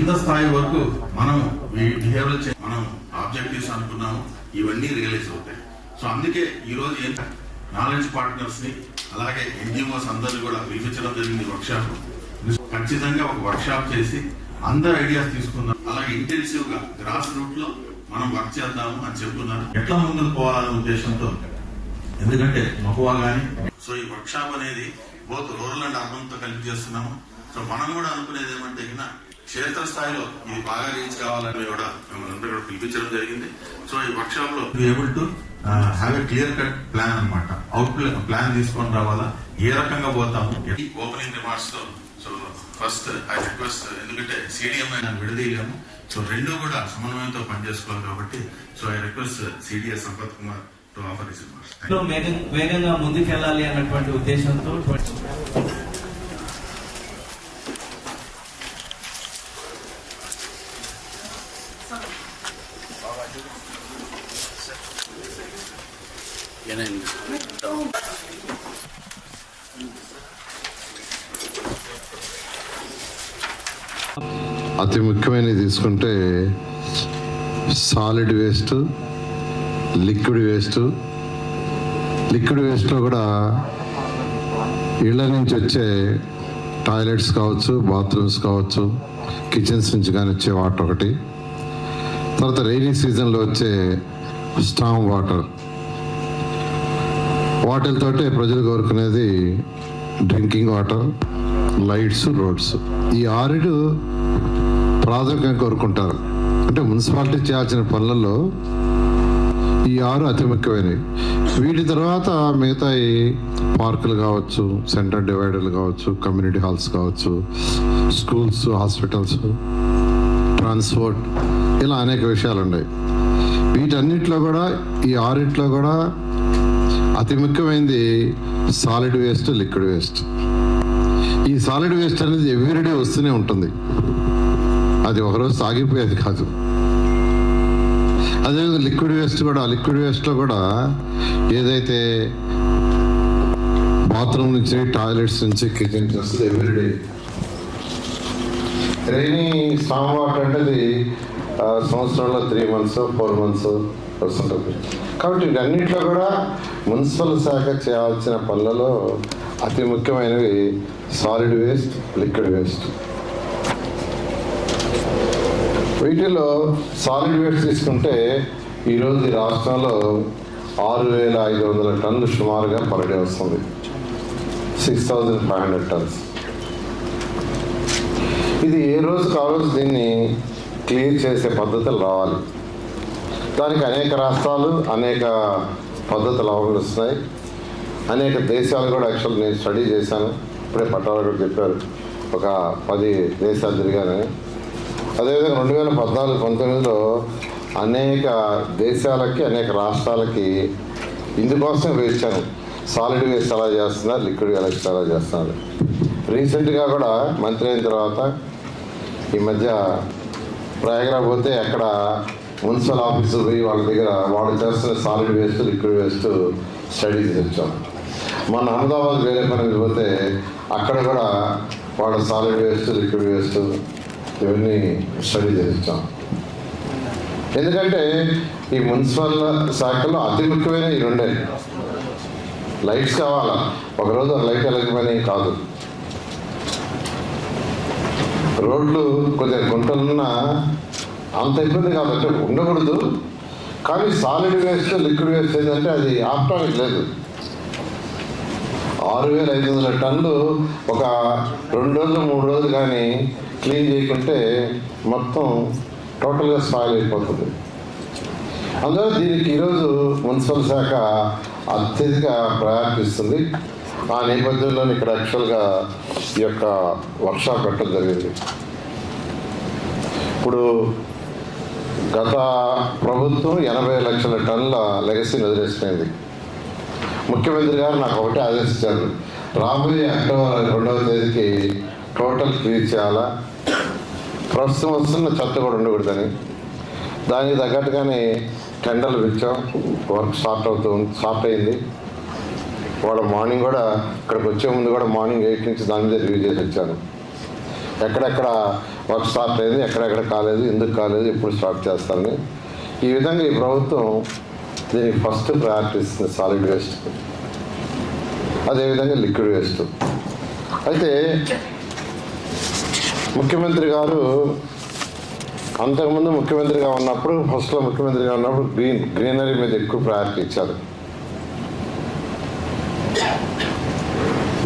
కింద స్థాయి వరకు మనం బిహేవియర్ మనం ఆబ్జెక్టివ్స్ అనుకున్నాము ఇవన్నీ రియలైజ్ అవుతాయి. సో అందుకే ఈ రోజు నాలెడ్జ్ పార్ట్నర్స్ని అలాగే ఎన్జిఓస్ అందరినీ కూడా పిలిపించడం జరిగింది వర్క్షాప్ ఖచ్చితంగా ఒక వర్క్షాప్ చేసి అందరు ఐడియాస్ తీసుకుందాం. అలాగే ఇంటెన్సివ్గా గ్రాస్ రూట్లో మనం వర్క్ చేద్దాము అని చెప్తున్నారు. ఎట్లా ముందుకు పోవాలనే ఉద్దేశంతో ఎందుకంటే మహువా గాని సో ఈ వర్క్షాప్ అనేది బోత్ రూరల్ అండ్ అర్బన్తో కలిపి చేస్తున్నాము. సో మనం కూడా అనుకునేది ఏమంటే క్షేత్ర స్థాయిలో ఇది బాగా రీచ్ కావాలని కూడా మిమ్మల్ని అందరూ కూడా పిలిపించడం జరిగింది. సో ఈ వర్క్ షాప్లో able to have a clear cut plan అన్నమాట. అవుట్ ప్లాన్ తీసుకొని రావాలా? ఏ రకంగా పోతాము? ఓపెనింగ్ రిమార్క్స్తో సో ఫస్ట్ ఐ రిక్వెస్ట్ ఎందుకంటే సిడిఎం అయినా విడదీయలేము. సో రెండు కూడా సమన్వయంతో పనిచేసుకోవాలి కాబట్టి so I request CDS Sampath Kumar to offer his remarks వేగంగా ముందుకెళ్ళాలి అన్నటువంటి ఉద్దేశంతో అతి ముఖ్యమైనది తీసుకుంటే solid waste liquid waste. Liquid వేస్ట్లో కూడా ఇళ్ళ నుంచి వచ్చే టాయిలెట్స్ కావచ్చు బాత్రూమ్స్ కావచ్చు కిచెన్స్ నుంచి కానీ వచ్చే వాటర్ ఒకటి. తర్వాత రైనీ సీజన్లో వచ్చే స్టామ్ వాటర్. వాటితోటే ప్రజలు కోరుకునేది డ్రింకింగ్ వాటర్ లైట్స్ రోడ్స్. ఈ ఆరుడు ప్రాథమికంగా కోరుకుంటారు. అంటే మున్సిపాలిటీ చేయాల్సిన పనులలో ఈ ఆరు అతి ముఖ్యమైనవి. వీటి తర్వాత మిగతా ఈ పార్కులు కావచ్చు సెంటర్ డివైడర్లు కావచ్చు కమ్యూనిటీ హాల్స్ కావచ్చు స్కూల్స్ హాస్పిటల్స్ ట్రాన్స్పోర్ట్ ఇలా అనేక విషయాలు ఉన్నాయి వీటన్నిటిలో కూడా ఈ ఆరిట్లో కూడా Hmm. అతి ముఖ్యమైనది సాలిడ్ వేస్ట్ లిక్విడ్ వేస్ట్. ఈ సాలిడ్ వేస్ట్ అనేది ఎవ్రీడే వస్తూనే ఉంటుంది. అది ఒకరోజు సాగిపోయేది కాదు. అదేవిధంగా లిక్విడ్ వేస్ట్ కూడా లిక్విడ్ వేస్ట్లో కూడా ఏదైతే బాత్రూమ్ నుంచి టాయిలెట్స్ నుంచి కిచెన్ నుంచి వస్తుంది ఎవ్రీడే రైనీ స్టామ్ వాటర్ అంటే సంవత్సరంలో త్రీ మంత్స్ ఫోర్ మంత్స్ వస్తుంటుంది కాబట్టి వీటన్నిటిలో కూడా మున్సిపల్ శాఖ చేయాల్సిన పనులలో అతి ముఖ్యమైనవి సాలిడ్ వేస్ట్ లిక్విడ్ వేస్ట్ వీటిలో సాలిడ్ వేస్ట్ తీసుకుంటే ఈరోజు ఈ రాష్ట్రంలో ఆరు వేల ఐదు వందల టన్నులు సుమారుగా పర్ డే వస్తుంది. Six thousand five hundred tons ఇది ఏ రోజు కావచ్చు దీన్ని క్లియర్ చేసే పద్ధతులు రావాలి. దానికి అనేక రాష్ట్రాలు అనేక పద్ధతులు అవలంబిస్తున్నాయి అనేక దేశాలు కూడా యాక్చువల్ నేను స్టడీ చేశాను. ఇప్పుడే పట్టాలు కూడా చెప్పారు ఒక పది దేశాలు తిరిగానని అదేవిధంగా రెండు వేల పద్నాలుగు పంతొమ్మిదిలో అనేక దేశాలకి అనేక రాష్ట్రాలకి ఇందుకోసం వేశాను సాలిడ్ వేస్ట్ ఎలా చేస్తున్నారు లిక్విడ్ వేస్ట్ ఎలా చేస్తున్నారు. రీసెంట్గా కూడా మంత్రి అయిన తర్వాత ఈ మధ్య ప్రయాగరా పోతే అక్కడ మున్సిపల్ ఆఫీసు పోయి వాళ్ళ దగ్గర వాళ్ళు చేస్తున్న solid waste liquid waste study చేసి మన అహ్మదాబాద్ వేరే పని పోతే అక్కడ కూడా వాళ్ళ సాలిడ్ వేస్ట్ లిక్విడ్ వేస్ట్ ఇవన్నీ స్టడీ చేసి ఎందుకంటే ఈ మున్సిపల్ శాఖలో అతి ముఖ్యమైన ఈ రెండే. లైట్స్ కావాలా? ఒకరోజు లైట్ వెలగమని కాదు. రోడ్లు కొద్దిగా గుంటలున్నా అంత ఇబ్బంది కాబట్టి ఉండకూడదు. కానీ సాలిడ్ వేస్ట్ లిక్విడ్ వేస్ట్ ఏంటంటే అది ఆప్టానికి లేదు. ఆరు వేల ఐదు వందల టన్నులు ఒక రెండు రోజులు మూడు రోజులు కానీ క్లీన్ చేయకుంటే మొత్తం టోటల్గా స్పాయిల్ అయిపోతుంది. అందులో దీనికి ఈరోజు మున్సిపల్ శాఖ అత్యధిక ప్రయాణిస్తుంది ఆ నేపథ్యంలో ఇక్కడ యాక్చువల్గా ఈ యొక్క వర్క్షాప్ పెట్టడం జరిగింది. ఇప్పుడు గత ప్రభుత్వం ఎనభై లక్షల టన్నుల లెగసీని వదిలేసిపోయింది. ముఖ్యమంత్రి గారు నాకు ఒకటే ఆదేశించారు. రాబోయే అక్టోబర్ రెండవ తేదీకి టోటల్ క్లియర్ చేయాలా? ప్రస్తుతం వస్తున్న చెత్త కూడా ఉండకూడదని. దానికి తగ్గట్టుగానే టెండర్లు పిలిచాం వర్క్ స్టార్ట్ అవుతూ స్టార్ట్ అయింది. వాళ్ళ మార్నింగ్ కూడా ఇక్కడికి వచ్చే ముందు కూడా మార్నింగ్ ఎయిట్ నుంచి దాని మీద రివ్యూ చేసి వచ్చాను ఎక్కడెక్కడ వర్క్ స్టార్ట్ అయింది ఎక్కడెక్కడ కాలేదు ఎందుకు కాలేదు ఎప్పుడు స్టార్ట్ చేస్తారని. ఈ విధంగా ఈ ప్రభుత్వం దీనికి ఫస్ట్ ప్రయారిటీ ఇస్తుంది సాలిడ్ వేస్ట్ అదేవిధంగా లిక్విడ్ వేస్ట్ అయితే ముఖ్యమంత్రి గారు అంతకుముందు ముఖ్యమంత్రిగా ఉన్నప్పుడు ఫస్ట్లో ముఖ్యమంత్రిగా ఉన్నప్పుడు గ్రీన్ గ్రీనరీ మీద ఎక్కువ ప్రయారిటీ ఇచ్చారు.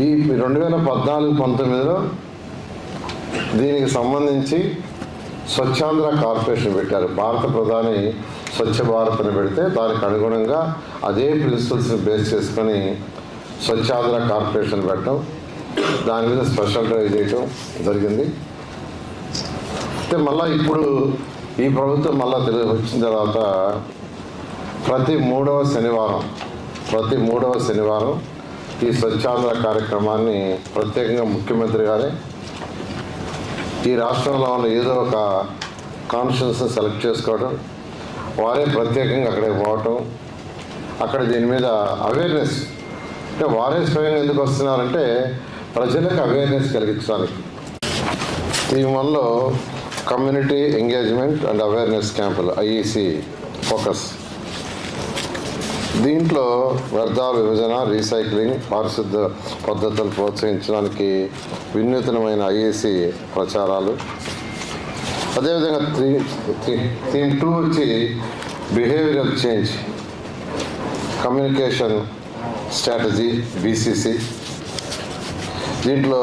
ఈ రెండు వేల పద్నాలుగు పంతొమ్మిదిలో దీనికి సంబంధించి స్వచ్ఛాంధ్ర కార్పొరేషన్ పెట్టారు. భారత ప్రధాని స్వచ్ఛ భారత్ అని పెడితే దానికి అనుగుణంగా అదే ప్రిన్సిపల్స్ని బేస్ చేసుకొని స్వచ్ఛాంధ్ర కార్పొరేషన్ పెట్టడం దాని మీద స్పెషల్ డ్రైవ్ చేయటం జరిగింది. అయితే మళ్ళీ ఇప్పుడు ఈ ప్రభుత్వం మళ్ళీ తెలుగు వచ్చిన తర్వాత ప్రతి మూడవ శనివారం ప్రతి మూడవ శనివారం ఈ స్వచ్ఛాంధ్ర కార్యక్రమాన్ని ప్రత్యేకంగా ముఖ్యమంత్రి గారే ఈ రాష్ట్రంలో ఉన్న ఏదో ఒక కాన్స్టిట్యూన్స్ని సెలెక్ట్ చేసుకోవడం వారే ప్రత్యేకంగా అక్కడికి పోవటం అక్కడ దీని మీద అవేర్నెస్. అంటే వారే స్వయంగా ఎందుకు వస్తున్నారంటే ప్రజలకు అవేర్నెస్ కలిగించడానికి. థీమ్ వన్లో కమ్యూనిటీ ఎంగేజ్మెంట్ అండ్ అవేర్నెస్ క్యాంపులు ఐఈసి ఫోకస్. దీంట్లో వ్యర్థాల విభజన రీసైక్లింగ్ పారిశుద్ధ పద్ధతులు ప్రోత్సహించడానికి వినూత్నమైన ఐఏసి ప్రచారాలు. అదేవిధంగా థీమ్ టూ వచ్చి behavioural change communication strategy BCC. దీంట్లో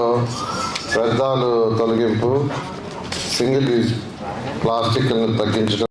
వ్యర్థాలు తొలగింపు సింగిల్ యూజ్ ప్లాస్టిక్లను తగ్గించడం